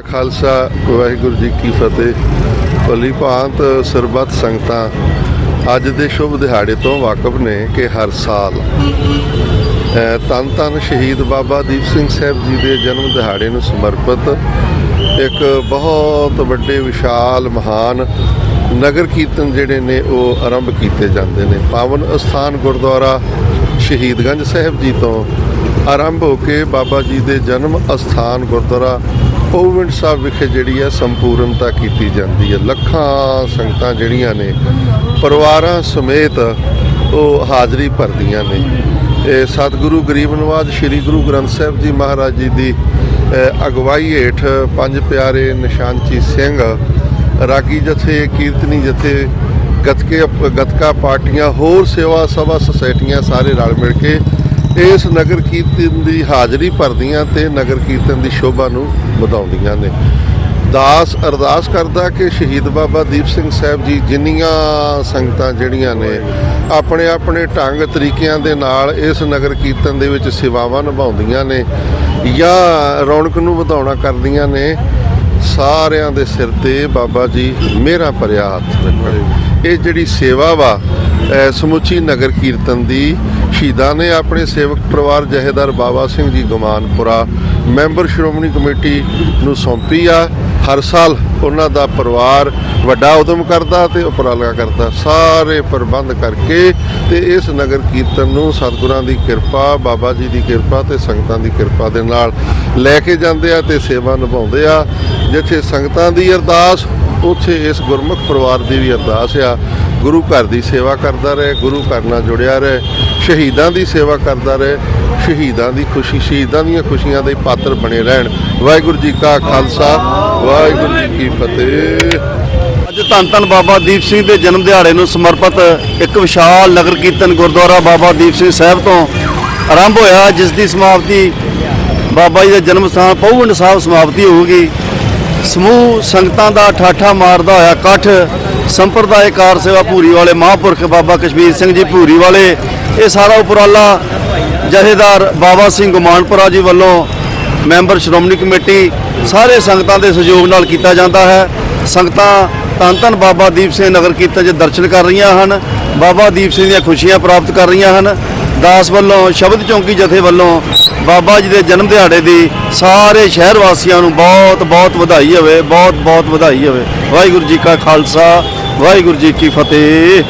ਖਾਲਸਾ ਵਾਹਿਗੁਰੂ ਜੀ ਕੀ ਫਤਿਹ। ਭਲੀ ਭਾਂਤ ਸਰਬੱਤ ਸੰਗਤਾਂ ਅੱਜ ਦੇ ਸ਼ੁਭ ਦਿਹਾੜੇ ਤੋਂ ਵਾਕਫ ਨੇ ਕਿ ਹਰ ਸਾਲ। ਅ, ਧੰਨ ਧੰਨ ਸ਼ਹੀਦ ਬਾਬਾ ਦੀਪ ਸਿੰਘ ਸਾਹਿਬ ਜੀ ਦੇ ਜਨਮ ਦਿਹਾੜੇ ਨੂੰ ਸਮਰਪਿਤ ਇੱਕ ਬਹੁਤ ਵੱਡੇ ਵਿਸ਼ਾਲ ਮਹਾਨ ਨਗਰ ਕੀਰਤਨ ਜਿਹੜੇ ਨੇ ਉਹ ਆਰੰਭ ਕੀਤੇ ਜਾਂਦੇ ਨੇ। ਪਾਵਨ ਅਸਥਾਨ ਗੁਰਦੁਆਰਾ ਸ਼ਹੀਦਗੰਜ ਸਾਹਿਬ ਜੀ ਤੋਂ ਆਰੰਭ ਹੋ ਕੇ ਬਾਬਾ ਜੀ ਦੇ ਜਨਮ ਅਸਥਾਨ ਗੁਰਦੁਆਰਾ ਪੌਵਿੰਡ ਸਾਹਿਬ ਵਿਖੇ ਜਿਹੜੀ ਹੈ ਸੰਪੂਰਨਤਾ ਕੀਤੀ ਜਾਂਦੀ ਹੈ। ਲੱਖਾਂ ਸੰਗਤਾਂ ਜਿਹੜੀਆਂ ਨੇ, ਪਰਿਵਾਰਾਂ ਸਮੇਤ ਉਹ ਹਾਜ਼ਰੀ ਭਰਦੀਆਂ ਨੇ। ਇਹ ਸਤਿਗੁਰੂ ਗਰੀਬ ਨਵਾਜ, ਸ੍ਰੀ ਗੁਰੂ ਗ੍ਰੰਥ ਸਾਹਿਬ ਜੀ ਮਹਾਰਾਜ ਜੀ ਦੀ ਅਗਵਾਈ ਹੇਠ ਪੰਜ ਪਿਆਰੇ ਨਿਸ਼ਾਨਚੀ ਸਿੰਘ, ਰਾਗੀ ਜਥੇ, ਕੀਰਤਨੀ ਜਥੇ, ਗੱਤਕੇ ਗੱਤਕਾ ਪਾਰਟੀਆਂ, ਹੋਰ ਸੇਵਾ ਸਭਾ ਸੁਸਾਇਟੀਆਂ ਸਾਰੇ ਰਲ ਮਿਲ ਕੇ ਇਸ ਨਗਰ ਕੀਰਤਨ ਦੀ ਹਾਜ਼ਰੀ ਭਰਦੀਆਂ ਤੇ ਨਗਰ ਕੀਰਤਨ ਦੀ ਸ਼ੋਭਾ ਨੂੰ ਵਧਾਉਂਦੀਆਂ ਨੇ। ਦਾਸ ਅਰਦਾਸ ਕਰਦਾ ਕਿ ਸ਼ਹੀਦ ਬਾਬਾ ਦੀਪ ਸਿੰਘ ਸਾਹਿਬ ਜੀ ਜਿੰਨੀਆਂ ਸੰਗਤਾਂ ਜਿਹੜੀਆਂ ਨੇ, ਆਪਣੇ ਆਪਣੇ ਢੰਗ ਤਰੀਕਿਆਂ ਦੇ ਨਾਲ ਇਸ ਨਗਰ ਕੀਰਤਨ ਦੇ ਵਿੱਚ ਸੇਵਾਵਾਂ ਨਿਭਾਉਂਦੀਆਂ ਨੇ ਜਾਂ ਰੌਣਕ ਨੂੰ ਵਧਾਉਣਾ ਕਰਦੀਆਂ ਨੇ। ਸਾਰਿਆਂ ਦੇ ਸਿਰ ਤੇ ਬਾਬਾ ਜੀ ਮੇਰਾ ਭਰਿਆ ਹੱਥ ਰੱਖਣ ਇਹ ਜਿਹੜੀ ਸੇਵਾ ਵਾ ਸਮੁੱਚੀ ਨਗਰ ਕੀਰਤਨ ਦੀ, ਸ਼ਹੀਦਾਂ ਨੇ ਆਪਣੇ ਸੇਵਕ ਪਰਿਵਾਰ ਜਹੇਦਾਰ ਬਾਬਾ ਸਿੰਘ ਜੀ ਗਮਾਨਪੁਰਾ, ਮੈਂਬਰ ਸ਼੍ਰੋਮਣੀ ਕਮੇਟੀ ਨੂੰ ਸੌਂਪੀ ਆ। ਹਰ ਸਾਲ ਉਹਨਾਂ ਦਾ ਪਰਿਵਾਰ ਵੱਡਾ ਉਦਮ ਕਰਦਾ ਤੇ ਉਪਰਾਲਾ ਕਰਦਾ। ਸਾਰੇ ਪ੍ਰਬੰਧ ਕਰਕੇ ਤੇ ਇਸ ਨਗਰ ਕੀਰਤਨ ਨੂੰ ਸਤਿਗੁਰਾਂ ਦੀ ਕਿਰਪਾ, ਬਾਬਾ ਜੀ ਦੀ ਕਿਰਪਾ ਤੇ ਸੰਗਤਾਂ ਦੀ ਕਿਰਪਾ ਦੇ ਨਾਲ ਲੈ ਕੇ ਜਾਂਦੇ ਆ ਤੇ ਸੇਵਾ ਨਿਭਾਉਂਦੇ ਆ। ਜਿੱਥੇ ਸੰਗਤਾਂ ਦੀ ਅਰਦਾਸ, ਉੱਥੇ ਇਸ ਗੁਰਮੁਖ ਪਰਿਵਾਰ ਦੀ ਵੀ ਅਰਦਾਸ ਆ। ਗੁਰੂ ਘਰ ਦੀ ਸੇਵਾ ਕਰਦਾ ਰਹੇ, ਗੁਰੂ ਘਰ ਨਾਲ ਜੁੜਿਆ ਰਹੇ, ਸ਼ਹੀਦਾਂ ਦੀ ਸੇਵਾ ਕਰਦਾ ਰਹੇ, ਸ਼ਹੀਦਾਂ ਦੀ ਖੁਸ਼ੀ, ਸ਼ਹੀਦਾਂ ਦੀਆਂ ਖੁਸ਼ੀਆਂ ਦੇ ਪਾਤਰ ਬਣੇ ਰਹਿਣ। ਵਾਹਿਗੁਰੂ ਜੀ ਕਾ ਖਾਲਸਾ, ਵਾਹਿਗੁਰੂ ਜੀ ਕੀ ਫਤਿਹ। ਧੰਨ ਧੰਨ ਬਾਬਾ ਦੀਪ ਸਿੰਘ ਦੇ ਜਨਮ ਦਿਹਾੜੇ ਨੂੰ ਸਮਰਪਿਤ ਇੱਕ ਵਿਸ਼ਾਲ ਨਗਰ ਕੀਰਤਨ ਗੁਰਦੁਆਰਾ ਬਾਬਾ ਦੀਪ ਸਿੰਘ ਸਾਹਿਬ ਤੋਂ ਆਰੰਭ ਹੋਇਆ, ਜਿਸ ਦੀ ਸਮਾਪਤੀ ਬਾਬਾ ਜੀ ਦੇ ਜਨਮ ਸਥਾਨ ਪਹੁੰਡ ਸਾਹਿਬ ਸਮਾਪਤੀ ਹੋਊਗੀ। ਸਮੂਹ ਸੰਗਤਾਂ ਦਾ ਠਾਠਾ ਮਾਰਦਾ ਹੋਇਆ ਇਕੱਠ ਸੰਪਰਦਾਇਕਾਰ ਸੇਵਾ ਭੂਰੀ ਵਾਲੇ ਮਹਾਂਪੁਰਖ ਬਾਬਾ ਕਸ਼ਮੀਰ ਸਿੰਘ ਜੀ ਭੂਰੀ ਵਾਲੇ, ਇਹ ਸਾਰਾ ਉਪਰਾਲਾ ਜਥੇਦਾਰ ਬਾਬਾ ਸਿੰਘ ਗੁਮਾਨਪੁਰਾ ਜੀ ਵੱਲੋਂ ਮੈਂਬਰ ਸ਼੍ਰੋਮਣੀ ਕਮੇਟੀ ਸਾਰੇ ਸੰਗਤਾਂ ਦੇ ਸਹਿਯੋਗ ਨਾਲ ਕੀਤਾ ਜਾਂਦਾ ਹੈ। ਸੰਗਤਾਂ ਧੰਨ ਧੰਨ ਬਾਬਾ ਦੀਪ ਸਿੰਘ ਨਗਰ ਕੀਰਤਨ 'ਚ ਦਰਸ਼ਨ ਕਰ ਰਹੀਆਂ ਹਨ, ਬਾਬਾ ਦੀਪ ਸਿੰਘ ਦੀਆਂ ਖੁਸ਼ੀਆਂ ਪ੍ਰਾਪਤ ਕਰ ਰਹੀਆਂ ਹਨ। ਦਾਸ ਵੱਲੋਂ, ਸ਼ਬਦ ਚੌਂਕੀ ਜਥੇ ਵੱਲੋਂ ਬਾਬਾ ਜੀ ਦੇ ਜਨਮ ਦਿਹਾੜੇ ਦੀ ਸਾਰੇ ਸ਼ਹਿਰ ਵਾਸੀਆਂ ਨੂੰ ਬਹੁਤ ਬਹੁਤ ਵਧਾਈ ਹੋਵੇ, ਬਹੁਤ ਬਹੁਤ ਵਧਾਈ ਹੋਵੇ। ਵਾਹਿਗੁਰੂ ਜੀ ਕਾ ਖਾਲਸਾ, ਵਾਹਿਗੁਰੂ ਜੀ ਕੀ ਫਤਿਹ।